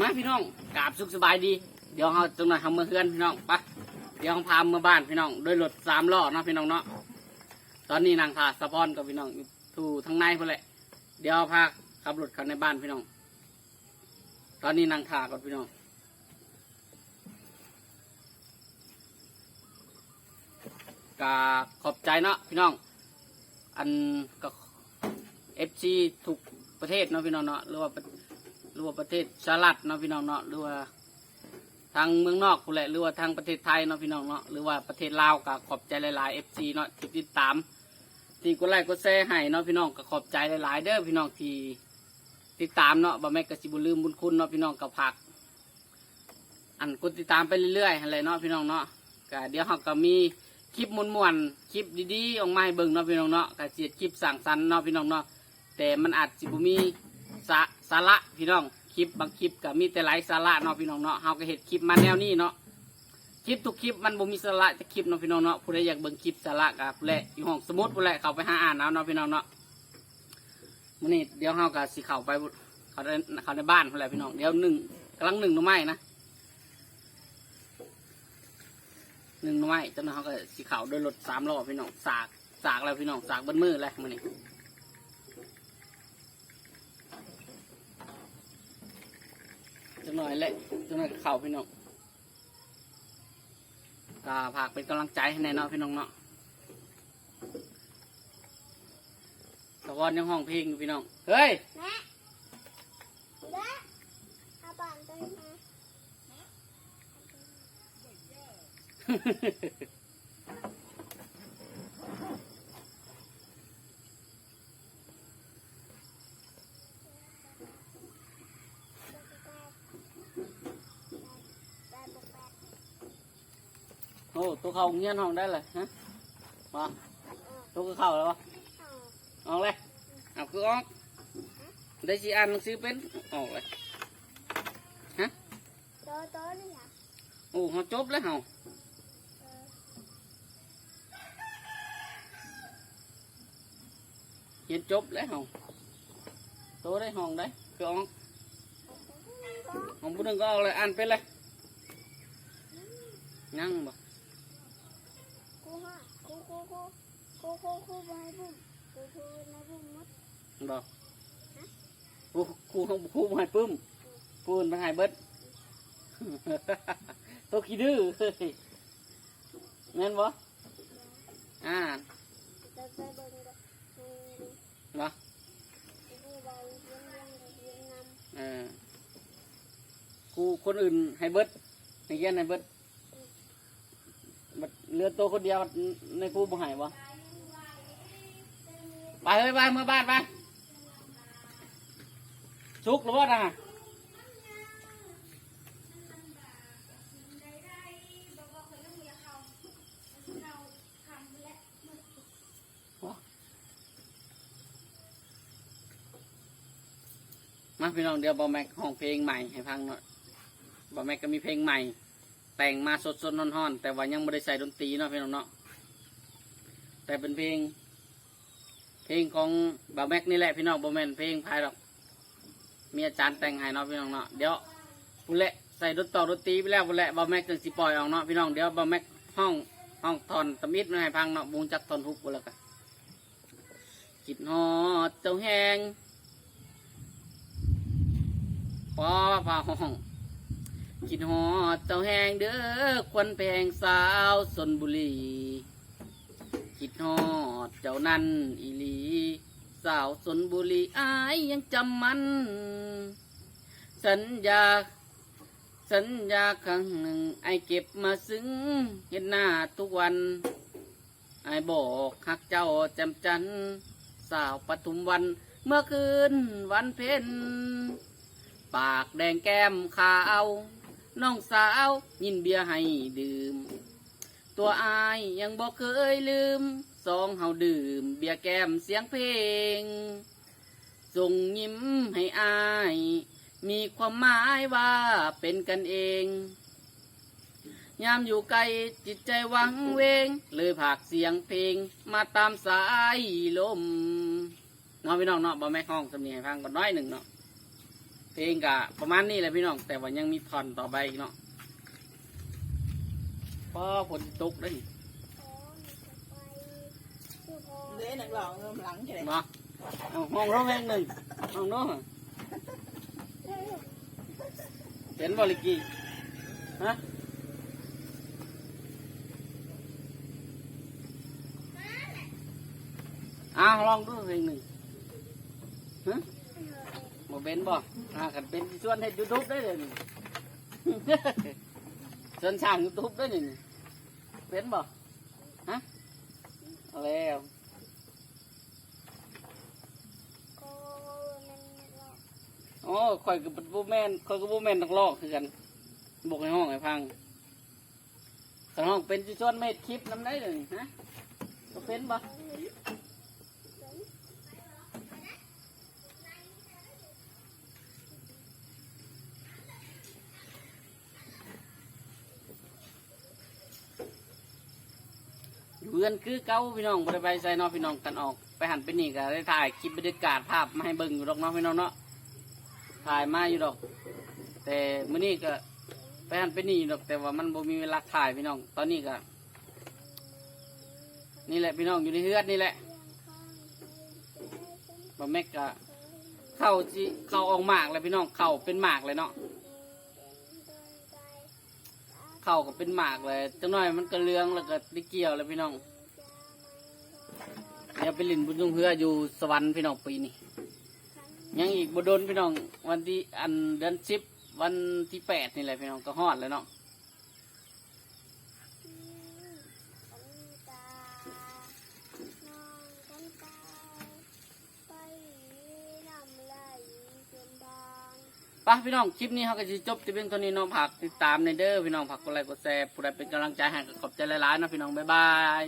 มาพี่น้องกราบสุขสบายดี เดี๋ยวเราจังหน่อยทำมือเฮือนพี่น้องไปะเดี๋ยวเราพาเมื่อบ้านพี่น้องโดยรถสามล้อเนาะพี่น้องเนาะตอนนี้นางพาสะพอนกับพี่น้องอยู่ทูทางในเพุ่นแหละ เดี๋ยวพาขับรถเข้าในบ้านพี่น้อง ตอนนี้นางทาก่อนพี่น้องกาขอบใจเนาะพี่น้อง อันก็เอฟซีทุกประเทศเนาะพี่น้องเนาะหรือว่า หรือว่าประเทศสหรัฐเนาะพี่น้องเนาะหรือว่าทางเมืองนอกกูแหละหรือว่าทางประเทศไทยเนาะพี่น้องเนาะหรือว่าประเทศลาวก็ขอบใจหลายๆเอฟซีเนาะที่ติดตามที่กดไลค์กดแชร์ให้เนาะพี่น้องก็ขอบใจหลายๆ เด้อพี่น้องที่ติดตามเนาะบ่แม่นกสิบุลืมบุญคุณเนาะพี่น้องกับผัก อันกดติดตามไปเรื่อยๆอะไรเนาะพี่น้องเนาะก็เดี๋ยวเราก็มีคลิปมวนๆคลิปดีๆออกมาให้เบิ่งเนาะพี่น้องเนาะก็เสียคลิปสั่งสรรค์เนาะพี่น้องเนาะแต่มันอาจสิบ่มี สาสาระพี่น้องคลิปบางคลิปก็มีแต่ไร้สาระเนาะพี่น้องเนาะเฮาก็เฮ็ดคลิปมาแนวนี้เนาะคลิปทุกคลิปมันบ่มีสาระจะคลิปเนาะพี่น้องเนาะผู้ใดอยากเบิ่งคลิปสาระก็ผู้ใดอยู่ห้องสมุดผู้ใดเข้าไปหาอ่านเอาเนาะพี่น้องเนาะมื้อนี้เดี๋ยวเฮาก็สิเข้าไปเข้าในเข้าในบ้านพุ่นแหละพี่น้องเดี๋ยวหนึ่งกำลังหนึ่งหน่อไม้นะหนึ่งหน่อไม้จนเขาก็สีขาวโดยรถสามล้อพี่น้องสากสากแล้วพี่น้องสากเบิ้มือแล้วมือนี้จัง หน่อยแหละจังหน่อยเข่าพี่น้องกาผากเป็นกำลังใจให้แน่เนอนพี่น้องเนาะตะวันยังห้องเพลงอยู่พี่น้อง เฮ้ย แม่แม่เอาบ้านตัวนี้มาแปดบวกแปด โอ้ตัวเขาเงี้ยนห้องได้เลยฮะมาเออตัวก็เข้าแล้ววะเอาออกเลยเอาคือออกได้สีอ่านหนังสือเป็นออกเลยโตโตเลยอะโอ้เขาจบแล้วเหรอเออเขียนจบแล้วเหรอโตได้ห้องได้คือออกห้องบุญนึงก็ออกเลยอ่านเป็นเลยยังบ่ ครูฮะครูครูครูครูครูครูบ่ให้บุ้มครูครูในบุ้มหมดบ่ครูครูของครูบ่ให้ปึ้มปูนไปให้เบิดตัวขี้ดื้อเฮ้ยแม่นบ่อ่าเดินไปเบิ่งเด้ออืมบ่ครูบอกเรียนเรียนเรียนนำเออครูคนอื่นให้เบิดให้เขียนให้เบิดบัด เหลือตัวคนเดียวในครูบ่ให้บ่ไปเฮ้ยไปเมื่อบ้านไปสุกหรือว่าน่ะมาพี่น้องเดี๋ยวบอแม็กห้องเพลงใหม่ให้ฟังหน่อยบอแม็กก็มีเพลงใหม่ แต่งมาสดสดๆร้อนแต่ว่ายังไม่ได้ใส่ดนตรีเนาะพี่น้องเนาะแต่เป็นเพลง เพลงของบอแม็กนี่แหละพี่น้องบอแมนเพลงพายหรอกมีอาจารย์แต่งให้เนาะพี่น้องเนาะเดี๋ยวพุ่นแหละใส่ดนตรีดนตรีไปแล้วพุ่นแหละบอแม็กจึงสิปล่อยออกเนาะพี่น้องเดี๋ยวบอแม็กห้องห้องทอนตมิดมาให้พังเนาะบูงจักทอนฮุกไปแล้วกันจิตหอดเจ้าแหงปอพาห้อง คิดหอดเจ้าแหงเด้อควันแพงสาวสนบุรีคิดหอดเจ้านั่นอีหลี สาวสนบุรีอายยังจำมัน สัญญา สัญญาครั้งหนึ่งไอเก็บมาซึ้งเห็นหน้าทุกวันไอบอกหักเจ้าจำจัน สาวปทุมวันเมื่อคืนวันเพ็ญปากแดงแก้มขาว น้องสาวยินเบียร์ให้ดื่ม ตัวอายยังบอกเคยลืม สองเฮาดื่ม เบียร์แก้มเสียงเพลงส่งยิ้มให้อาย มีความหมายว่าเป็นกันเอง ยามอยู่ไกลจิตใจหวังเวง เลยผากเสียงเพลง มาตามสายลมน้องพี่น้องเนาะบ่แม่ห้องสำเนียงให้ฟังก่อนน้อยหนึ่งเนาะ เพลงกะประมาณนี้แหละพี่น้อง แต่ว่ายังมีท่อนต่อไปอีกเนาะพอฝนตกได้นี่ขอหนูจะไปคือพอเล่นนักร้องเริ่มหลังแค่ไหนเนาะเอาห้องร้องเพลงหนึ่งห้องโน้นเห็นบริกีฮะอ้าวลองดูเพลงหนึ่งฮะบ่ เป็นบ่อ่ากันเป็นชวนให้ยูทูบได้เลยนี่ ชวนช่างยูทูบได้เลยนี่เป็นบ่ฮะเอาแล้วก็มันหลอกโอ้ข่อยกับบูแมนข่อยกับบูแมนนักลอกคือกันบอกในห้องให้พังแต่ห้องเป็นจิชวนเม็ดคลิปน้ำได้เลยฮะก็เป็น ปะอยู่กันคือเก้าพี่น้องบริไปใส่นอพี่น้องกันออก ไปหันไปนี่ก็ได้ถ่ายคลิปบรรยากาศภาพมาให้เบิ่งอยู่ดอกเนาะพี่น้องเนาะถ่ายมาอยู่ดอก แต่มื้อนี้ก็ไปหันไปนี่ดอก แต่ว่ามันบ่มีเวลาถ่ายพี่น้อง ตอนนี้ก็นี่แหละพี่น้องอยู่ในเฮือดนี่แหละบ่แม็กก็เข้าสิเข้าออกหมากเลยพี่น้องเข้าเป็นหมากเลยเนาะ เข้าก็เป็นหมากเลยจังหน่อยมันก็เลืองแล้วก็ได้เกี่ยวเลยพี่น้องเดี๋ยวไปลินบุญจงเฮืออยู่สวรรค์พี่น้องปีนี้ยังอีกบโดนพี่น้องวันที่อันเดือนสิบวันที่แปดนี่แหละพี่น้องก็ฮอดแล้วเนาะ ป่ะพี่น้องคลิปนี้เขาก็จะจบที่เพียงเท่านี้น้องผักติดตามในเด้อพี่น้องผักกดไลค์กดแชร์ผู้ใดเป็นกำลังใจให้ก็ขอบใจหลายๆนะพี่น้องบ๊ายบาย